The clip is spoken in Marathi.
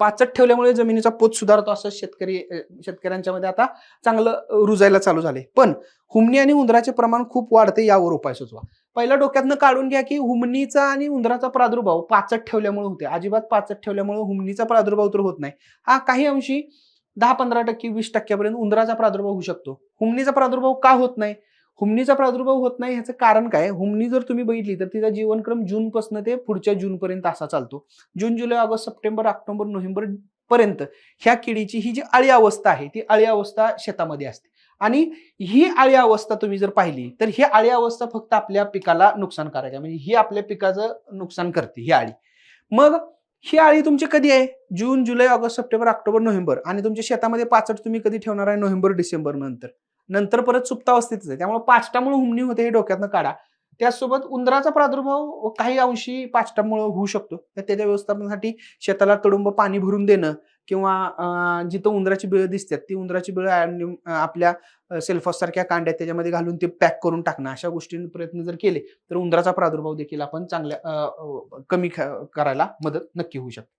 पाचट ठेवल्यामुळे जमिनीचा पोत सुधारतो असं शेतकरी शेतकऱ्यांच्या मध्ये आता चांगलं रुजायला चालू झाले पण हुमणी आणि उंदराचे प्रमाण खूप वाढते यावर उपाय सुचवा. पहिल्या डोक्यातनं काढून घ्या की हुमणीचा आणि उंदराचा प्रादुर्भाव पाचट ठेवल्यामुळे होते अजिबात पाचट ठेवल्यामुळे हुमणीचा प्रादुर्भाव तर होत नाही. हा काही अंशी दहा पंधरा टक्के वीस टक्क्यापर्यंत उंदराचा प्रादुर्भाव होऊ शकतो. हुमणीचा प्रादुर्भाव का होत नाही? हुमणीचा प्रादुर्भाव होत नाही ह्याचं कारण काय? हुमणी जर तुम्ही बघितली तर तिचा जीवनक्रम जूनपासून ते पुढच्या जूनपर्यंत असा चालतो. जून जुलै ऑगस्ट सप्टेंबर ऑक्टोबर नोव्हेंबर पर्यंत ह्या किडीची ही जी अळी अवस्था आहे ती अळी अवस्था शेतामध्ये असते. आणि ही अळी अवस्था तुम्ही जर पाहिली तर ही अळी अवस्था फक्त आपल्या पिकाला नुकसानकारक आहे. म्हणजे ही आपल्या पिकाचं नुकसान करते ही अळी मग ही अळी तुमची कधी आहे? जून जुलै ऑगस्ट सप्टेंबर ऑक्टोबर नोव्हेंबर. आणि तुमच्या शेतामध्ये पाचट तुम्ही कधी ठेवणार आहे? नोव्हेंबर डिसेंबर नंतर. नंतर परत सुप्तावस्थेतच आहे. त्यामुळे पाचटामुळे हुमणी होते हे डोक्यातनं काढा. त्याचसोबत उंदराचा प्रादुर्भाव काही अंशी पाचटामुळे होऊ शकतो. तर त्याच्या व्यवस्थापनासाठी शेताला तडुंब पाणी भरून देणं किंवा जिथं उंदराची बिळं दिसतात ती उंदराची बिळं आपल्या सेल्फॉस सारख्या कांड्यात त्याच्यामध्ये घालून ते पॅक करून टाकणं. अशा गोष्टींनी प्रयत्न जर केले तर उंदराचा प्रादुर्भाव देखील आपण चांगल्या कमी करायला मदत नक्की होऊ शकते.